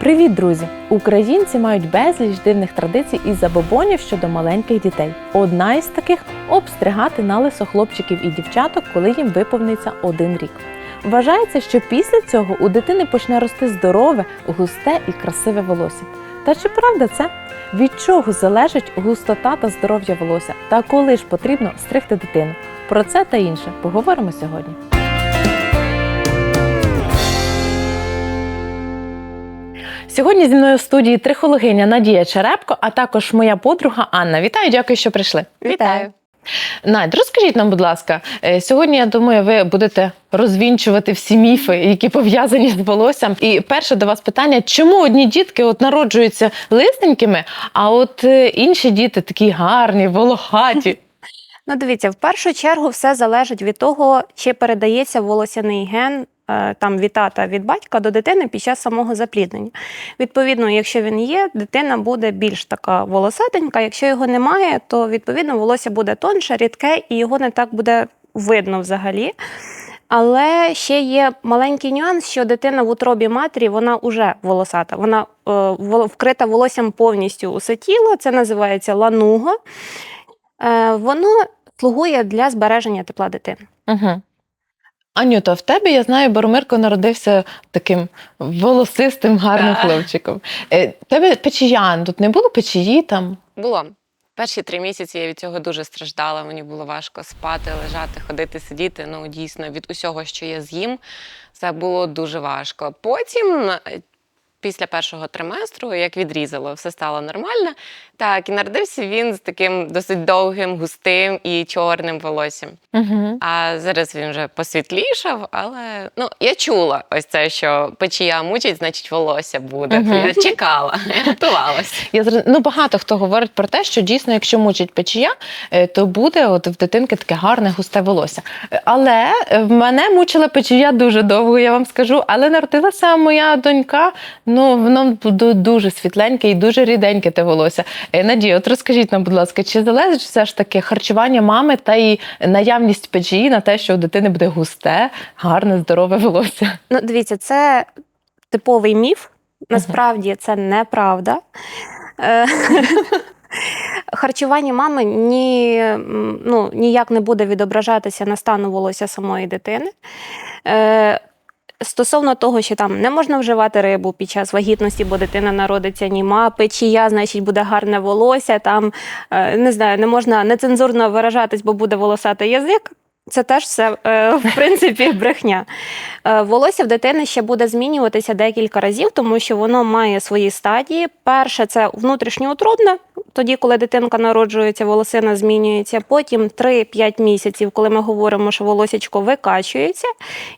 Привіт, друзі! Українці мають безліч дивних традицій і забобонів щодо маленьких дітей. Одна із таких обстригати на лисо хлопчиків і дівчаток, коли їм виповниться один рік. Вважається, що після цього у дитини почне рости здорове, густе і красиве волосся. Та чи правда це? Від чого залежить густота та здоров'я волосся? Та коли ж потрібно стригти дитину? Про це та інше поговоримо сьогодні. Сьогодні зі мною в студії трихологиня Надія Черепко, а також моя подруга Анна. Вітаю, дякую, що прийшли. Вітаю. Надь, розкажіть нам, будь ласка, е, сьогодні я думаю, ви будете розвінчувати всі міфи, які пов'язані з волоссям. І перше до вас питання: чому одні дітки от народжуються лисненькими, а от е, інші діти такі гарні, волохаті? Ну, дивіться, в першу чергу все залежить від того, чи передається волосяний ген там від тата від батька до дитини під час самого запліднення. Відповідно, якщо він є, дитина буде більш така волосатенька. Якщо його немає, то відповідно волосся буде тонше, рідке, і його не так буде видно взагалі. Але ще є маленький нюанс, що дитина в утробі матері вона вже волосата. Вона е, вкрита волоссям повністю усе тіло. Це називається лануго. Е, воно слугує для збереження тепла дитини. Угу. Анюта, в тебе, я знаю, Боромирко народився таким волосистим, гарним хлопчиком. Е, тебе печіян, тут не було печії там? Було. Перші три місяці я від цього дуже страждала. Мені було важко спати, лежати, ходити, сидіти. Ну, дійсно, від усього, що я з'їм, це було дуже важко. Потім, е, після першого триместру, як відрізало, все стало нормально. Так, і народився він з таким досить довгим, густим і чорним волоссям. Угу. А зараз він вже посвітлішав, але ну я чула ось це, що печія мучить, значить волосся буде. Мгм. Я чекала, я готувалася. Я зроз- ну, багато хто говорить про те, що дійсно, якщо мучить печія, е, то буде от в дитинки таке гарне густе волосся. Але е, мене мучила печія дуже довго, я вам скажу. Але народилася моя донька. Ну воно дуже світленьке і дуже ріденьке те волосся. Е, Надія, от розкажіть нам, будь ласка, чи залежить все ж таки харчування мами та і наявність печії на те, що у дитини буде густе, гарне, здорове волосся? Ну, дивіться, це типовий міф. Насправді це неправда. Е, Харчування мами ні, ну, ніяк не буде відображатися на стану волосся самої дитини. Е, Стосовно того, що там не можна вживати рибу під час вагітності, бо дитина народиться німа, печія, значить, буде гарне волосся. Там е, не знаю, не можна нецензурно виражатись, бо буде волосатий язик. Це теж все е, в принципі брехня. Е, Волосся в дитини ще буде змінюватися декілька разів, тому що воно має свої стадії. Перше це внутрішньоутробне, тоді, коли дитинка народжується, волосина змінюється. Потім 3-5 місяців, коли ми говоримо, що волосячко викачується.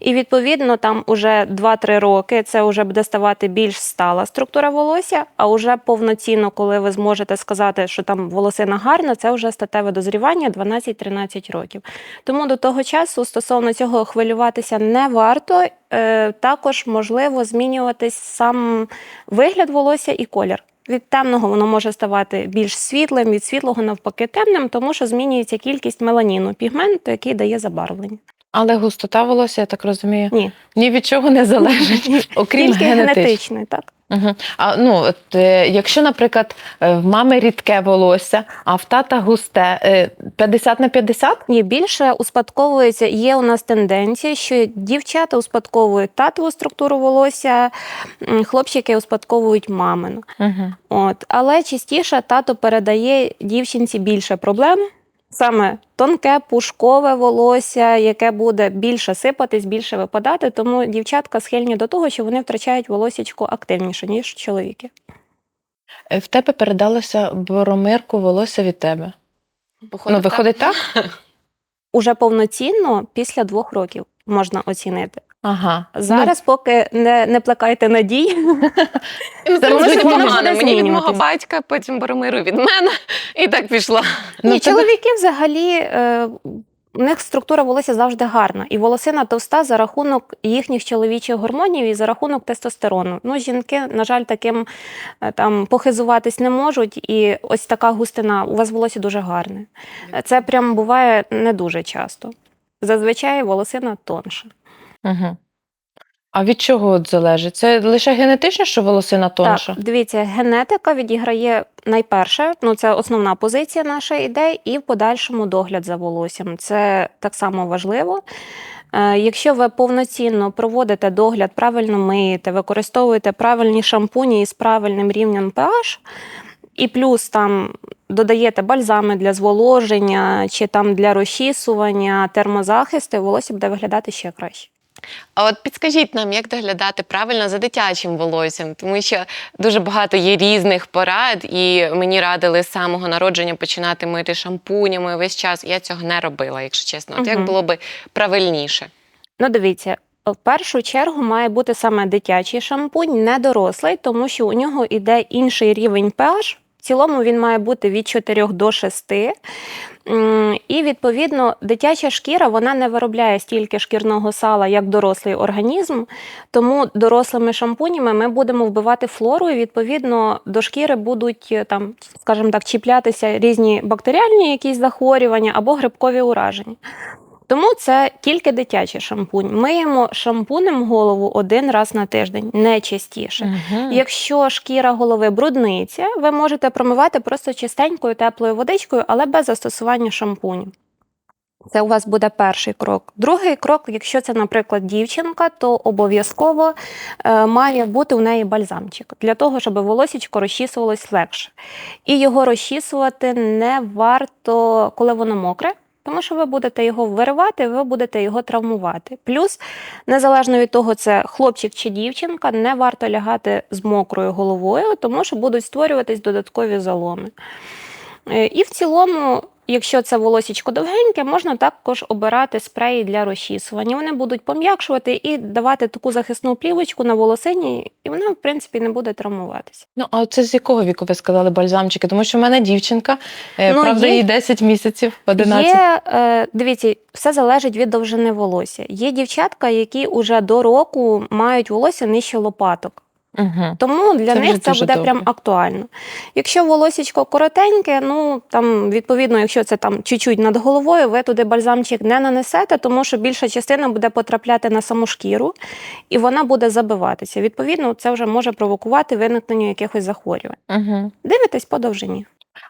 І відповідно там уже 2-3 роки це вже буде ставати більш стала структура волосся. А вже повноцінно, коли ви зможете сказати, що там волосина гарна, це вже статеве дозрівання 12-13 років. Тому до того часу стосовно цього хвилюватися не варто. Е, Також можливо змінюватись сам вигляд волосся і колір. Від темного воно може ставати більш світлим, від світлого навпаки темним, тому що змінюється кількість меланіну, пігменту, який дає забарвлення. Але густота волосся, я так розумію, Ні, ні від чого не залежить, окрім тільки генетичного. так. Угу. А ну от е, якщо, наприклад, е, в мами рідке волосся, а в тата густе, е, 50 на 50? Ні, більше успадковується. Є у нас тенденція, що дівчата успадковують татову структуру волосся, хлопчики успадковують мамину. Угу. От, але частіше тато передає дівчинці більше проблем. Саме тонке, пушкове волосся, яке буде більше сипатись, більше випадати. Тому дівчатка схильні до того, що вони втрачають волосічку активніше, ніж чоловіки. Е, В тебе передалося боромирку волосся від тебе. Походу, ну, виходить так? Уже повноцінно після двох років можна оцінити. Ага. Зараз, поки не, не плекайте надій, Ну, Це це може погано. Мені від мого батька, потім Боромиру від мене, і так пішло. Ну, Ні, тебе- чоловіки взагалі. Е, у них структура волосся завжди гарна, і волосина товста за рахунок їхніх чоловічих гормонів і за рахунок тестостерону. Ну, жінки, на жаль, таким е, там похизуватись не можуть, і ось така густина. У вас волосся дуже гарне. Це прям буває не дуже часто. Зазвичай волосина тонша. Угу. А від чого от залежить? Це лише генетично, що волосина тонша? Так, дивіться, генетика відіграє найперше, ну це основна позиція нашої ідеї, і в подальшому догляд за волоссям. Це так само важливо. Е, Якщо ви повноцінно проводите догляд, правильно миєте, використовуєте правильні шампуні із правильним рівнем pH, і плюс там додаєте бальзами для зволоження чи там для розчісування, термозахисти, волосся буде виглядати ще краще. А от підскажіть нам, як доглядати правильно за дитячим волоссям, тому що дуже багато є різних порад, і мені радили з самого народження починати мити шампунями весь час. Я цього не робила, якщо чесно. От як було би правильніше? Ну, дивіться, в першу чергу має бути саме дитячий шампунь, не дорослий, тому що у нього йде інший рівень pH. Цілому він має бути від 4 до 6. І відповідно дитяча шкіра вона не виробляє стільки шкірного сала, як дорослий організм. Тому дорослими шампунями ми будемо вбивати флору, і відповідно до шкіри будуть е, там, скажімо так, чіплятися різні бактеріальні якісь захворювання або грибкові ураження. Тому це тільки дитячий шампунь. Миємо шампунем голову один раз на тиждень, не частіше. Мгм. Якщо шкіра голови брудниця, ви можете промивати просто чистенькою теплою водичкою, але без застосування шампуню. Це у вас буде перший крок. Другий крок, якщо це, наприклад, дівчинка, то обов'язково е, має бути у неї бальзамчик для того, щоб волосічко розчісувалось легше. І його розчісувати не варто, коли воно мокре. Тому що ви будете його виривати, ви будете його травмувати. Плюс, незалежно від того, це хлопчик чи дівчинка, не варто лягати з мокрою головою, тому що будуть створюватись додаткові заломи. Е, І в цілому, якщо це волосічко довгеньке, можна також обирати спреї для розчісування. Вони будуть пом'якшувати і давати таку захисну плівочку на волосині, і вона, в принципі, не буде травмуватися. Ну, а це з якого віку ви сказали бальзамчики? Тому що в мене дівчинка, е, Ну, правда, їй 10 місяців, 11. Є, е, дивіться, все залежить від довжини волосся. Є дівчатка, які уже до року мають волосся нижче лопаток. Угу. Тому для Це них це буде добре. прям актуально. Якщо волосічко коротеньке, ну там відповідно, якщо це там чуть-чуть над головою, ви туди бальзамчик не нанесете, тому що більша частина буде потрапляти на саму шкіру і вона буде забиватися. Відповідно, це вже може провокувати виникнення якихось захворювань. Угу. Дивитесь по довжині.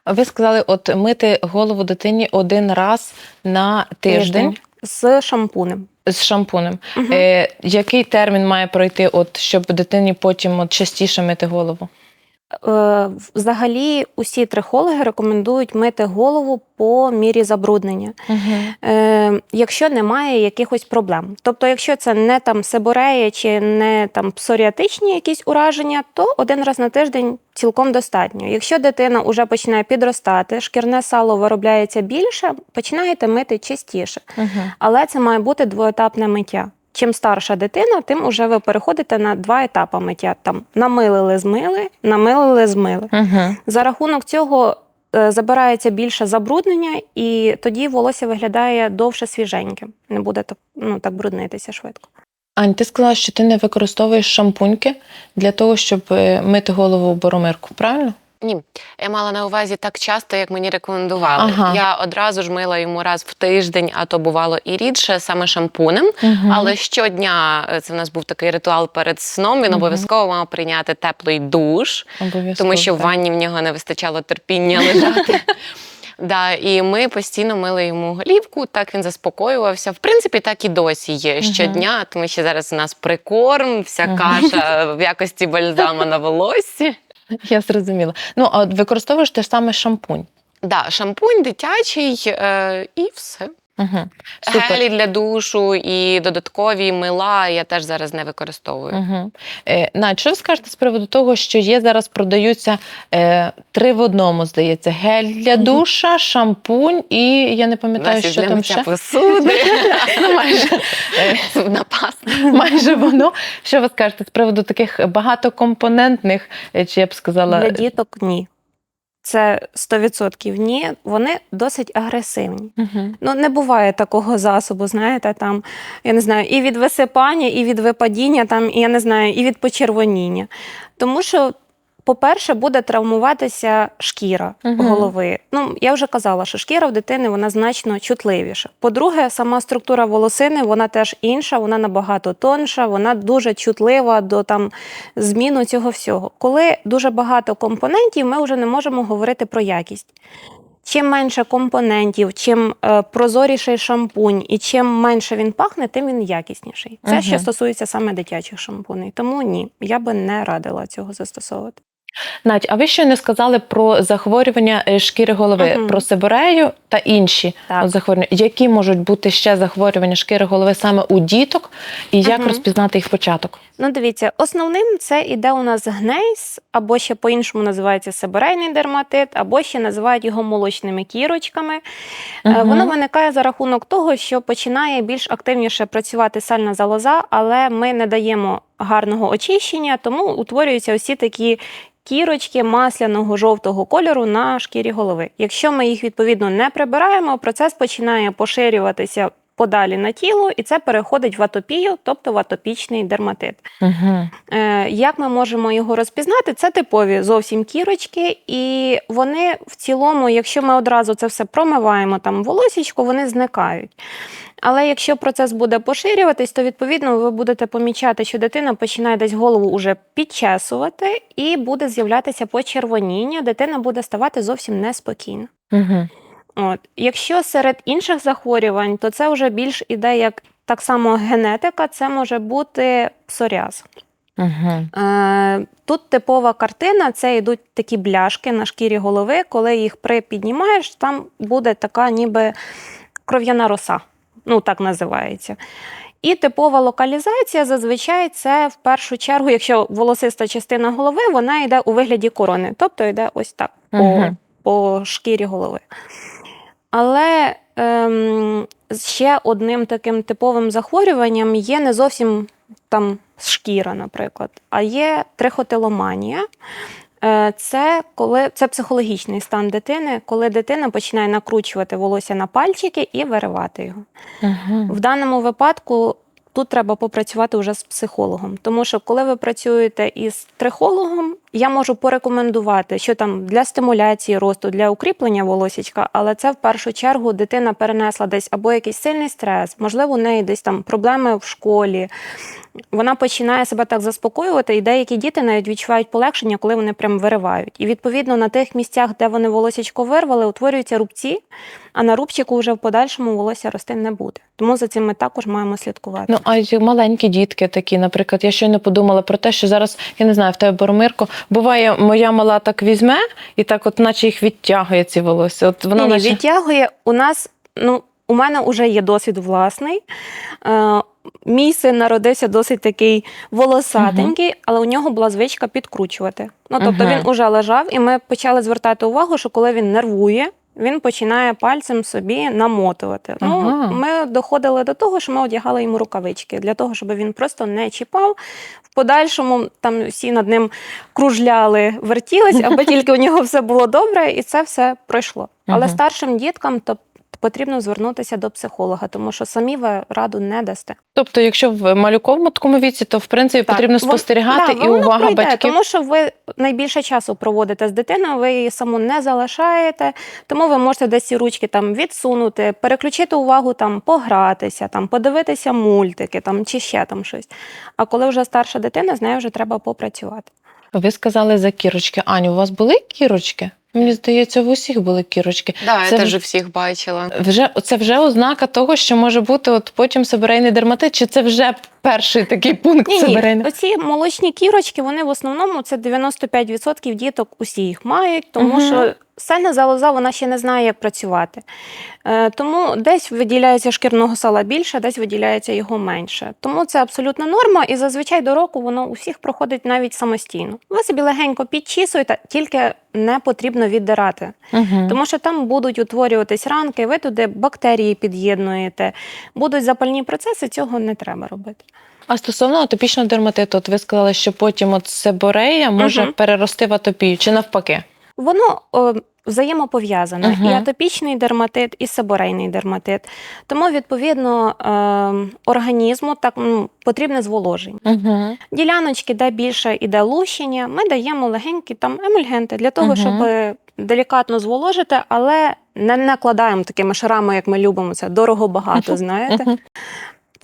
Ви сказали, от мити голову дитині один раз на тиждень з шампунем. з шампунем. Угу. Е, який термін має пройти, от, щоб дитині потім от, частіше мити голову? Е, Взагалі, усі трихологи рекомендують мити голову по мірі забруднення. Угу. якщо немає якихось проблем. Тобто, якщо це не там сиборея чи не там псоріатичні якісь ураження, то один раз на тиждень цілком достатньо. Якщо дитина вже починає підростати, шкірне сало виробляється більше, починаєте мити частіше. Угу. Але це має бути двоетапне миття. Чим старша дитина, тим уже ви переходите на два етапи миття. Там намилили, змили, намилили, змили. Угу. За рахунок цього е, забирається більше забруднення, і тоді волосся виглядає довше свіженьким. Не буде так, ну, так бруднитися швидко. Ань, ти сказала, що ти не використовуєш шампуньки для того, щоб е, мити голову боромирку, правильно? Ні, я мала на увазі так часто, як мені рекомендували. Ага. Я одразу ж мила йому раз в тиждень, а то бувало і рідше, саме шампунем. Угу. Але щодня е, це в нас був такий ритуал перед сном. Він Мгм. обов'язково мав прийняти теплий душ, Обов'язково. тому що в ванні в нього не вистачало терпіння лежати. Да, і ми постійно мили йому голівку, так він заспокоювався. В принципі, так і досі є щодня, тому що зараз у нас прикорм, вся каша в якості бальзама на волоссі. Я зрозуміла. Ну, а використовуєш те саме шампунь. Да, шампунь дитячий е, і все. Угу. Супер. Гелі для душу і додаткові мила я теж зараз не використовую. Угу. Е, Надь, що ви скажете з приводу того, що є зараз продаються е, три в одному, здається, гель для душа, шампунь і я не пам'ятаю, що для там ще. посуди. Ну, майже, паста. майже воно. Що ви скажете з приводу таких багатокомпонентних, е, чи я б сказала, Для діток ні. Це 100% ні. Вони досить агресивні. Мгм. Ну, не буває такого засобу, знаєте, там, я не знаю, і від висипання, і від випадіння, там, я не знаю, і від почервоніння. Тому що по-перше, буде травмуватися шкіра Мгм. голови. Ну, я вже казала, що шкіра в дитини вона значно чутливіша. По-друге, сама структура волосини вона теж інша, вона набагато тонша, вона дуже чутлива до там зміну цього всього. Коли дуже багато компонентів, ми вже не можемо говорити про якість. Чим менше компонентів, чим е, прозоріший шампунь і чим менше він пахне, тим він якісніший. Це Мгм. що стосується саме дитячих шампуней. Тому ні, я би не радила цього застосовувати. Надь, а ви не сказали про захворювання е, шкіри голови, Мгм. про сиборею та інші Так. захворювання. Які можуть бути ще захворювання шкіри голови саме у діток, і як Мгм. розпізнати їх початок? Ну, дивіться, основним це іде у нас гнейс, або ще по-іншому називається сибирейний дерматит, або ще називають його молочними кірочками. Мгм. Воно виникає за рахунок того, що починає більш активніше працювати сальна залоза, але ми не даємо гарного очищення, тому утворюються усі такі. Кірочки масляного жовтого кольору на шкірі голови. Якщо ми їх відповідно не прибираємо, процес починає поширюватися подалі на тіло, і це переходить в атопію, тобто в атопічний дерматит. Угу. Е, Як ми можемо його розпізнати? Це типові зовсім кірочки, і вони в цілому, якщо ми одразу це все промиваємо там волосічко, вони зникають. Але якщо процес буде поширюватись, то відповідно ви будете помічати, що дитина починає десь голову уже підчесувати, і буде з'являтися почервоніння, дитина буде ставати зовсім неспокійна. Угу. От. Якщо серед інших захворювань, то це вже більш іде як так само генетика, це може бути псоріаз. Угу. Е, Тут типова картина це йдуть такі бляшки на шкірі голови. Коли їх припіднімаєш, там буде така ніби кров'яна роса. Ну, так називається. І типова локалізація зазвичай це в першу чергу, якщо волосиста частина голови, вона йде у вигляді корони, тобто йде ось так по, по шкірі голови. Але ем, ще одним таким типовим захворюванням є не зовсім там шкіра, наприклад, а є трихотиломанія. Е, Це коли це психологічний стан дитини, коли дитина починає накручувати волосся на пальчики і виривати його. Угу. В даному випадку тут треба попрацювати вже з психологом, тому що коли ви працюєте із трихологом, я можу порекомендувати, що там для стимуляції росту, для укріплення волосічка, але це в першу чергу дитина перенесла десь або якийсь сильний стрес, можливо, у неї десь там проблеми в школі. Вона починає себе так заспокоювати, і деякі діти навіть відчувають полегшення, коли вони прям виривають. І відповідно на тих місцях, де вони волосячко вирвали, утворюються рубці, а на рубчику вже в подальшому волосся рости не буде. Тому за цим ми також маємо слідкувати. Ну, а маленькі дітки такі, наприклад, я щойно подумала про те, що зараз, я не знаю, в тебе Боромирко, буває, моя мала так візьме і так, от наче їх відтягує ці волосся. От вона Ні, наче... відтягує у нас. Ну, у мене вже є досвід власний. Е, мій син народився досить такий волосатенький, але у нього була звичка підкручувати. Ну, тобто Мгм. він уже лежав, і ми почали звертати увагу, що коли він нервує, він починає пальцем собі намотувати. Ага. Ну, ми доходили до того, що ми одягали йому рукавички для того, щоб він просто не чіпав. В подальшому там всі над ним кружляли, вертілись, аби тільки у нього все було добре, і це все пройшло. Але Ага. старшим діткам то потрібно звернутися до психолога, тому що самі ви раду не дасте. Тобто, якщо в малюковому такому віці, то в принципі Так, потрібно вон- спостерігати да, і увага пройде, батьків. Тому що ви найбільше часу проводите з дитиною, ви її саму не залишаєте, тому ви можете десь ці ручки там відсунути, переключити увагу, там погратися, там подивитися мультики, там чи ще там щось. А коли вже старша дитина, з нею вже треба попрацювати. Ви сказали за кірочки. Аню, у вас були кірочки? Мені здається, в усіх були кірочки. Да, Це я теж всіх бачила. Вже це вже ознака того, що може бути от потім себерейний дерматит, чи це вже перший такий пункт Ні, ні, сибирейний? оці молочні кірочки, вони в основному це 95% діток усі їх мають, тому Мгм. що сальна залоза вона ще не знає, як працювати. Е, тому десь виділяється шкірного сала більше, десь виділяється його менше. Тому це абсолютна норма, і зазвичай до року воно у всіх проходить навіть самостійно. Ви собі легенько підчісуєте, тільки не потрібно віддирати. Угу. Тому що там будуть утворюватись ранки, ви туди бактерії під'єднуєте, будуть запальні процеси, цього не треба робити. А стосовно атопічного дерматиту, от ви сказали, що потім от себорея може Мгм. перерости в атопію, чи навпаки? Воно о, взаємопов'язано. Мгм. І атопічний дерматит, і себорейний дерматит. Тому, відповідно, е, організму так ну, потрібне зволоження. Угу. Діляночки, де більше іде лущення, ми даємо легенькі там емульгенти для того, Мгм. щоб делікатно зволожити, але не накладаємо такими шарами, як ми любимо. Це дорого багато, знаєте.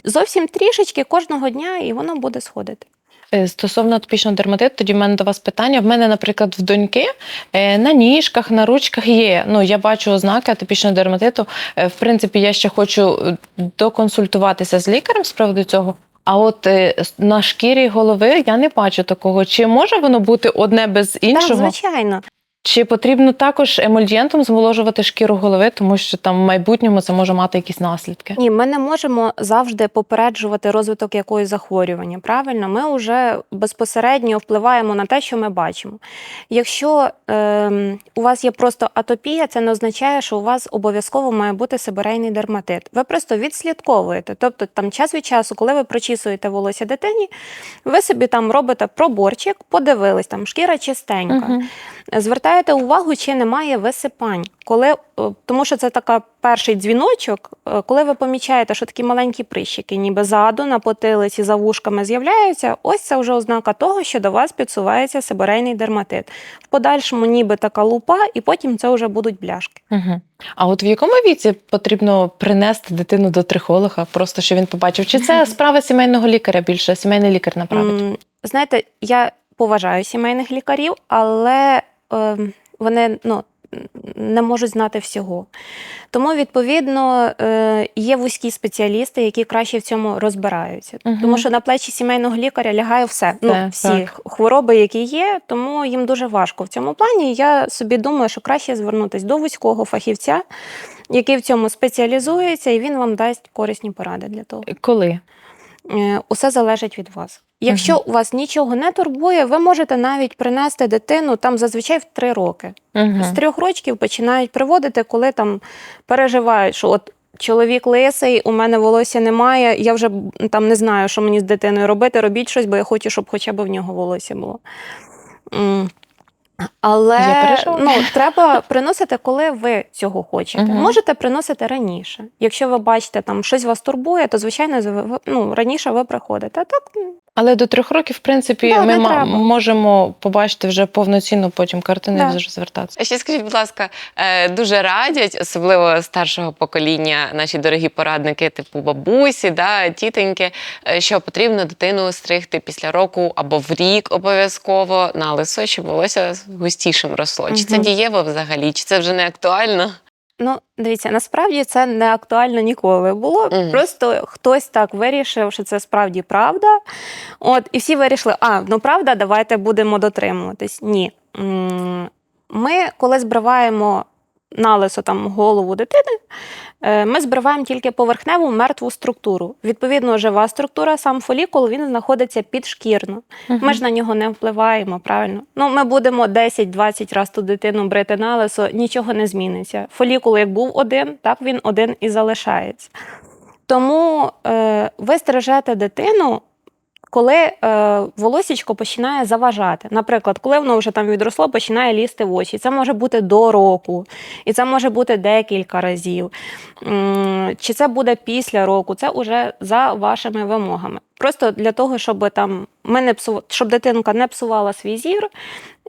Зовсім трішечки кожного дня, і воно буде сходити. Е, Стосовно атопічного дерматиту, тоді в мене до вас питання. В мене, наприклад, в доньки е, на ніжках, на ручках є. Ну, я бачу ознаки атопічного дерматиту. Е, В принципі, я ще хочу доконсультуватися з лікарем з приводу цього. А от на шкірі голови я не бачу такого. Чи може воно бути одне без Так, іншого? звичайно. Чи потрібно також емульєнтом зволожувати шкіру голови, тому що там в майбутньому це може мати якісь наслідки? Ні, ми не можемо завжди попереджувати розвиток якогось захворювання. Правильно, ми вже безпосередньо впливаємо на те, що ми бачимо. Якщо ем, у вас є просто атопія, це не означає, що у вас обов'язково має бути сибирейний дерматит. Ви просто відслідковуєте. Тобто, там час від часу, коли ви прочісуєте волосся дитині, ви собі там робите проборчик, подивились, там шкіра чистенька. Мгм. Звертаєте увагу, чи немає висипань. Коли, е, тому що це така перший дзвіночок, е, коли ви помічаєте, що такі маленькі прищики, ніби ззаду на потилиці за вушками з'являються, ось це вже ознака того, що до вас підсувається сибирейний дерматит. В подальшому ніби така лупа, і потім це вже будуть бляшки. Угу. А от в якому віці потрібно принести дитину до трихолога, просто що він побачив? Чи це справа сімейного лікаря більше? Сімейний лікар направить? Знаєте, я поважаю сімейних лікарів, але вони ну, не можуть знати всього. Тому, відповідно, е, є вузькі спеціалісти, які краще в цьому розбираються. Мгм. Тому що на плечі сімейного лікаря лягає все. Ну, всі так. хвороби, які є, тому їм дуже важко в цьому плані. Я собі думаю, що краще звернутися до вузького фахівця, який в цьому спеціалізується, і він вам дасть корисні поради для того. Коли? Е, Усе залежить від вас. Якщо у вас нічого не турбує, ви можете навіть принести дитину там зазвичай в три роки. Угу. З трьох років починають приводити, коли там переживають, що от чоловік лисий, у мене волосся немає, я вже там не знаю, що мені з дитиною робити. Робіть щось, бо я хочу, щоб хоча б в нього волосся було. Але ну, треба приносити, коли ви цього хочете. Мгм. Можете приносити раніше. Якщо ви бачите, там щось вас турбує, то звичайно ви- ви- ну, раніше ви приходите. А так Але до трьох років, в принципі, Да, ми ма- можемо побачити вже повноцінну потім картину Да. і вже звертатися. Ще скажіть, будь ласка, е, дуже радять, особливо старшого покоління, наші дорогі порадники, типу бабусі, да, тітеньки, е, що потрібно дитину стригти після року або в рік обов'язково на лисо, щоб волосся густішим росло. Чи це дієво взагалі, чи це вже не актуально? Ну, дивіться, насправді це не актуально ніколи було. Мгм. Просто хтось так вирішив, що це справді правда. От, і всі вирішили, а, ну правда, давайте будемо дотримуватись. Ні. Ми, коли збриваємо налисо там голову дитини, е, ми збриваємо тільки поверхневу мертву структуру. Відповідно, жива структура, сам фолікул, він знаходиться підшкірно. Ми ж на нього не впливаємо, правильно? Ну, ми будемо 10-20 разів ту дитину брити на лисо, нічого не зміниться. Фолікул як був один, так він один і залишається. Тому е, ви стережете дитину, коли е, волосічко починає заважати. Наприклад, коли воно вже там відросло, починає лізти в очі. Це може бути до року, і це може бути декілька разів. Чи це буде після року, це вже за вашими вимогами. Просто для того, щоб там ми не псу... щоб дитинка не псувала свій зір,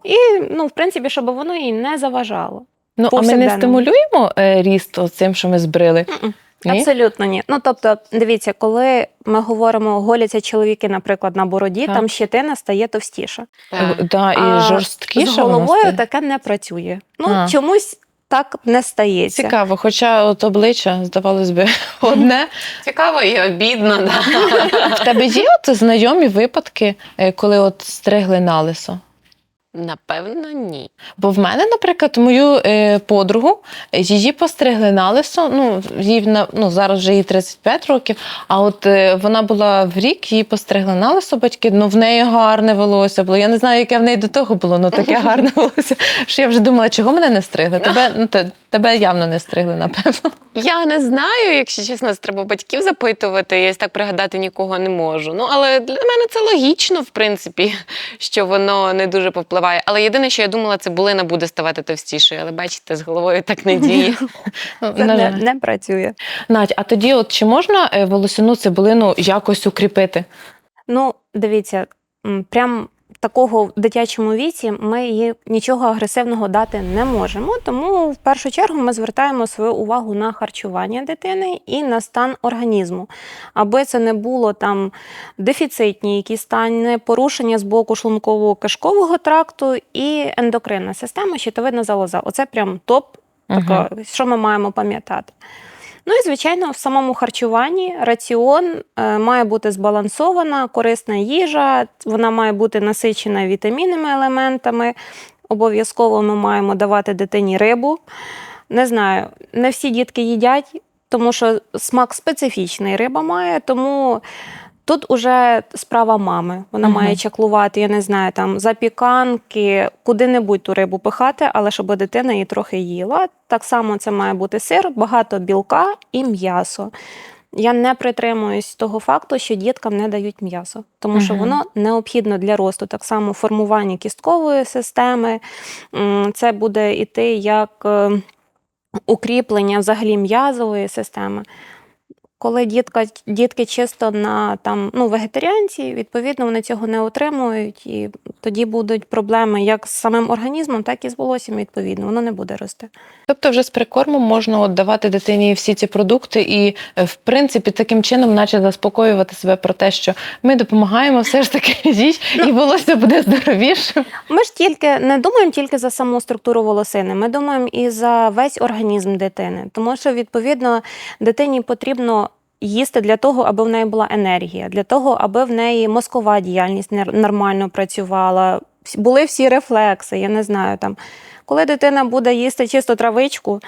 і ну, в принципі, щоб воно їй не заважало. Ну, а ми не стимулюємо е, ріст цим, що ми збрили? Мгм. Ні? Абсолютно ні. Ну тобто, дивіться, коли ми говоримо, голяться чоловіки, наприклад, на бороді, Так. там щетина стає товстіша. Е, Да, і А жорсткіше З вона головою стає. таке не працює. Ну А. чомусь так не стається. Цікаво, хоча от обличчя, здавалось би, одне. Цікаво і обідно. Да. В тебе є от знайомі випадки, е, коли от стригли на лисо? Напевно, ні. Бо в мене, наприклад, мою е, подругу її постригли на лисо. Ну, їй на ну зараз вже їй 35 років. А от е, вона була в рік, її постригли на лисо батьки. Ну в неї гарне волосся було. Я не знаю, яке в неї до того було, але таке гарне волосся. Що я вже думала, чого мене не стригли? Тебе ну те Тебе явно не стригли, напевно. Я не знаю, якщо чесно, треба батьків запитувати. Я ось так пригадати нікого не можу. Ну але для мене це логічно, в принципі, що воно не дуже повпливає. Але єдине, що я думала, це булина буде ставати товстішою. Але бачите, з головою так не діє. Це не, не працює. Надь, а тоді, от чи можна е, волосяну цибулину якось укріпити? Ну, дивіться, прям такого в дитячому віці ми їй нічого агресивного дати не можемо. Тому в першу чергу ми звертаємо свою увагу на харчування дитини і на стан організму, аби це не було там дефіцитні якісь стані, порушення з боку шлунково-кишкового тракту і ендокринна система, щитовидна залоза. Оце прям топ, така, що ми маємо пам'ятати. Ну і звичайно, в самому харчуванні раціон е, має бути збалансована, корисна їжа, вона має бути насичена вітамінними елементами. Обов'язково ми маємо давати дитині рибу. Не знаю, не всі дітки їдять, тому що смак специфічний риба має, тому тут уже справа мами. Вона Мгм. має чаклувати, я не знаю, там запіканки, куди-небудь ту рибу пихати, але щоб дитина її трохи їла. Так само це має бути сир, багато білка і м'ясо. Я не притримуюсь того факту, що діткам не дають м'ясо, тому що Мгм. воно необхідно для росту, так само формування кісткової системи. Це буде іти як е, укріплення взагалі м'язової системи. Коли дітка, дітки чисто на там, ну, вегетаріанці, відповідно, вони цього не отримують, і тоді будуть проблеми як з самим організмом, так і з волоссям, відповідно, воно не буде рости. Тобто, вже з прикормом можна от давати дитині всі ці продукти, і е, в принципі таким чином, наче заспокоювати себе про те, що ми допомагаємо, все ж таки їй, і волосся буде здоровішим. Ми ж тільки не думаємо тільки за саму структуру волосини, ми думаємо і за весь організм дитини. Тому що, відповідно, дитині потрібно їсти для того, аби в неї була енергія, для того, аби в неї мозкова діяльність нормально працювала, були всі рефлекси, я не знаю там. Коли дитина буде їсти чисто травичку,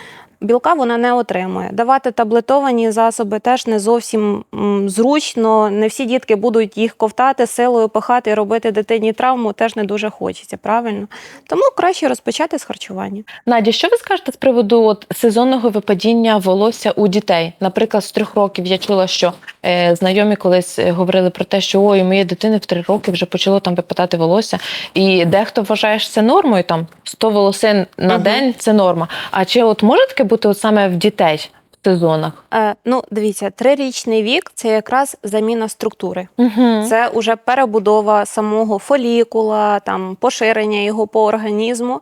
білка вона не отримує. Давати таблетовані засоби теж не зовсім зручно. Не всі дітки будуть їх ковтати, силою пихати і робити дитині травму теж не дуже хочеться, правильно? Тому краще розпочати з харчування. Надя, що ви скажете з приводу от, сезонного випадіння волосся у дітей? Наприклад, з трьох років я чула, що е, знайомі колись е, говорили про те, що ой, у моєї дитини в три роки вже почало там випадати волосся, і дехто вважає, що це нормою, там 100 волосин на Мгм. день це норма. А чи от може таке бути от саме в дітей в сезонах? Е, ну, дивіться, трирічний вік це якраз заміна структури. Угу. Це вже перебудова самого фолікула, там поширення його по організму.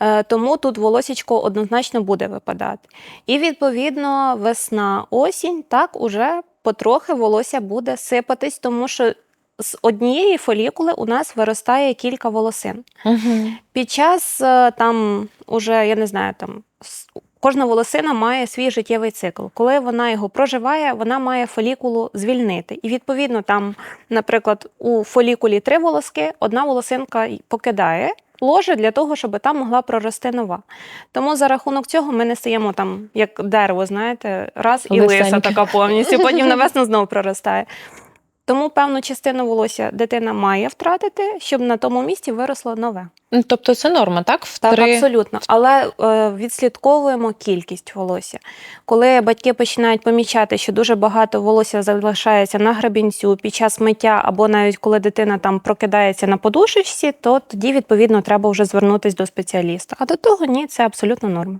Е, Тому тут волосічко однозначно буде випадати. І відповідно весна, осінь, так уже потрохи волосся буде сипатись, тому що з однієї фолікули у нас виростає кілька волосин. Угу. Під час е, там уже я не знаю, там кожна волосина має свій життєвий цикл. Коли вона його проживає, вона має фолікулу звільнити. І відповідно, там, наприклад, у фолікулі три волоски, одна волосинка покидає. Ложе для того, щоб там могла прорости нова. Тому за рахунок цього ми не стаємо там, як дерево, знаєте, раз і лиса така повністю, потім на весну знову проростає. Тому певну частину волосся дитина має втратити, щоб на тому місці виросло нове. Тобто це норма, так? В Так, три... абсолютно. Але е, відслідковуємо кількість волосся. Коли батьки починають помічати, що дуже багато волосся залишається на грабінцю під час миття, або навіть коли дитина там прокидається на подушечці, то тоді відповідно треба вже звернутися до спеціаліста. А до того ні, це абсолютно норма.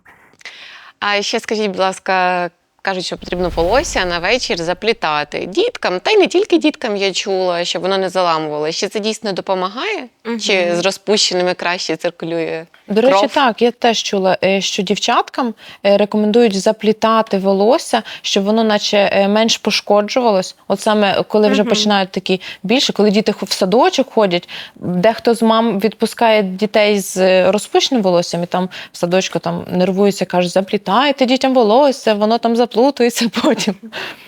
А ще скажіть, будь ласка, кажуть, що потрібно волосся на вечір заплітати діткам, та й не тільки діткам я чула, щоб воно не заламувало. Чи це дійсно допомагає? Чи з розпущеними краще циркулює? До речі, кров? так, я теж чула, е, що дівчаткам е, рекомендують заплітати волосся, щоб воно наче е, менш пошкоджувалось. От саме коли вже Мгм. починають такі більше, коли діти в садочок ходять, дехто з мам відпускає дітей з розпущеним волоссям, і там в садочку там нервуються, кажуть, заплітайте дітям волосся, воно там заплутується потім.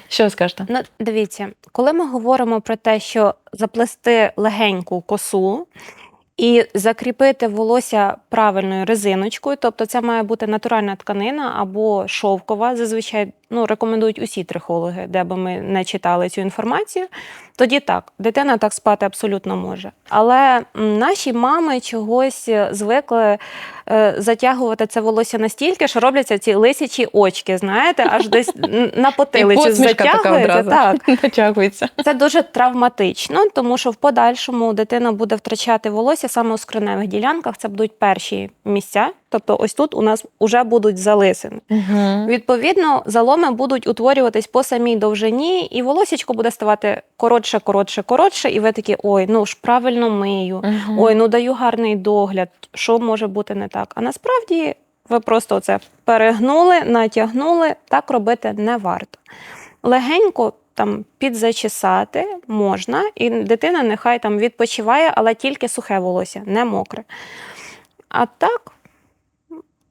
Що ви скажете? Ну, дивіться, коли ми говоримо про те, що заплести легеньку косу і закріпити волосся правильною резиночкою, тобто це має бути натуральна тканина або шовкова, зазвичай ну, рекомендують усі трихологи, де би ми не читали цю інформацію, тоді так, дитина так спати абсолютно може. Але наші мами чогось звикли е, затягувати це волосся настільки, що робляться ці лисячі очки, знаєте, аж десь на потилицю затягується. Так. Це дуже травматично, тому що в подальшому дитина буде втрачати волосся саме у скроневих ділянках. Це будуть перші місця. Тобто, ось тут у нас вже будуть залисини. Угу. Відповідно, заломи будуть утворюватись по самій довжині, і волосічко буде ставати коротше, коротше, коротше. І ви такі, ой, ну ж правильно мию, ой, ну даю гарний догляд. Що може бути не так? А насправді ви просто це перегнули, натягнули. Так робити не варто. Легенько там підзачесати можна, і дитина нехай там відпочиває, але тільки сухе волосся, не мокре. А так,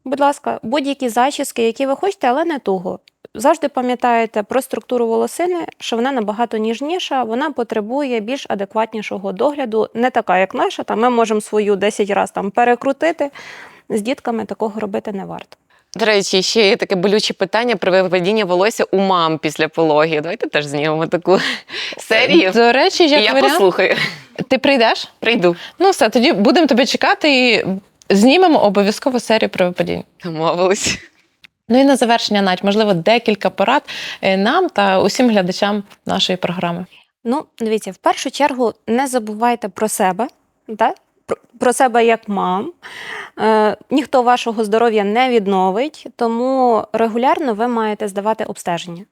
будь ласка, будь-які зачіски, які ви хочете, але не туго. Завжди пам'ятаєте про структуру волосини, що вона набагато ніжніша, вона потребує більш адекватнішого догляду, не така, як наша. Там ми можемо свою 10 разів перекрутити. З дітками такого робити не варто. До речі, ще є таке болюче питання про випадіння волосся у мам після пологів. Давайте теж знімемо таку серію. До речі, І як я варіант, послухаю. ти прийдеш? Прийду. Ну все, тоді будемо тебе чекати і знімемо обов'язково серію про випадіння. Домовились. Ну і на завершення, Надь, можливо, декілька порад е, нам та усім глядачам нашої програми. Ну, дивіться, в першу чергу не забувайте про себе, про, про себе як мам. Е, ніхто вашого здоров'я не відновить, тому регулярно ви маєте здавати обстеження.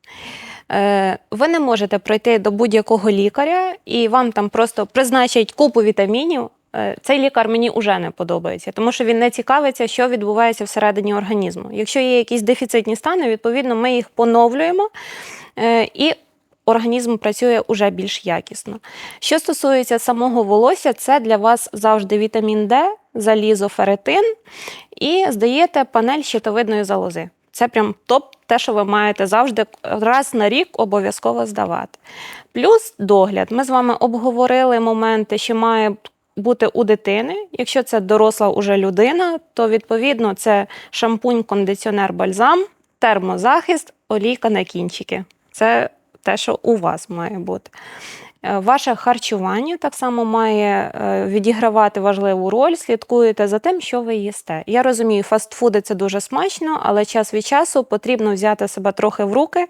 Е, ви не можете пройти до будь-якого лікаря і вам там просто призначать купу вітамінів. Е, Цей лікар мені вже не подобається, тому що він не цікавиться, що відбувається всередині організму. Якщо є якісь дефіцитні стани, відповідно, ми їх поновлюємо і організм працює уже більш якісно. Що стосується самого волосся, це для вас завжди вітамін Д, залізо, ферритин і здаєте панель щитовидної залози. Це прям топ, те, що ви маєте завжди раз на рік обов'язково здавати. Плюс догляд. Ми з вами обговорили моменти, що має бути у дитини. Якщо це доросла уже людина, то відповідно це шампунь, кондиціонер, бальзам, термозахист, олійка на кінчики. Це те, що у вас має бути. Е, Ваше харчування так само має е, відігравати важливу роль. Слідкуєте за тим, що ви їсте. Я розумію, фастфуди це дуже смачно, але час від часу потрібно взяти себе трохи в руки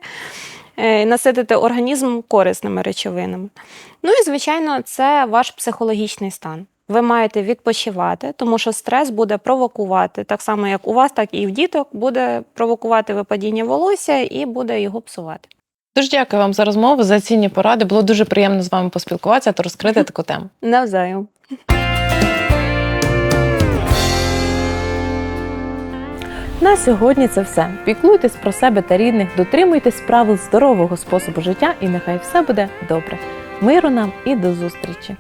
е, наситити організм корисними речовинами. Ну і, звичайно, це ваш психологічний стан. Ви маєте відпочивати, тому що стрес буде провокувати, так само як у вас, так і в діток, буде провокувати випадіння волосся і буде його псувати. Дуже дякую вам за розмову, за цінні поради. Було дуже приємно з вами поспілкуватися та розкрити таку тему. Навзаєм. На сьогодні це все. Піклуйтесь про себе та рідних, дотримуйтесь правил здорового способу життя, і нехай все буде добре. Миру нам і до зустрічі!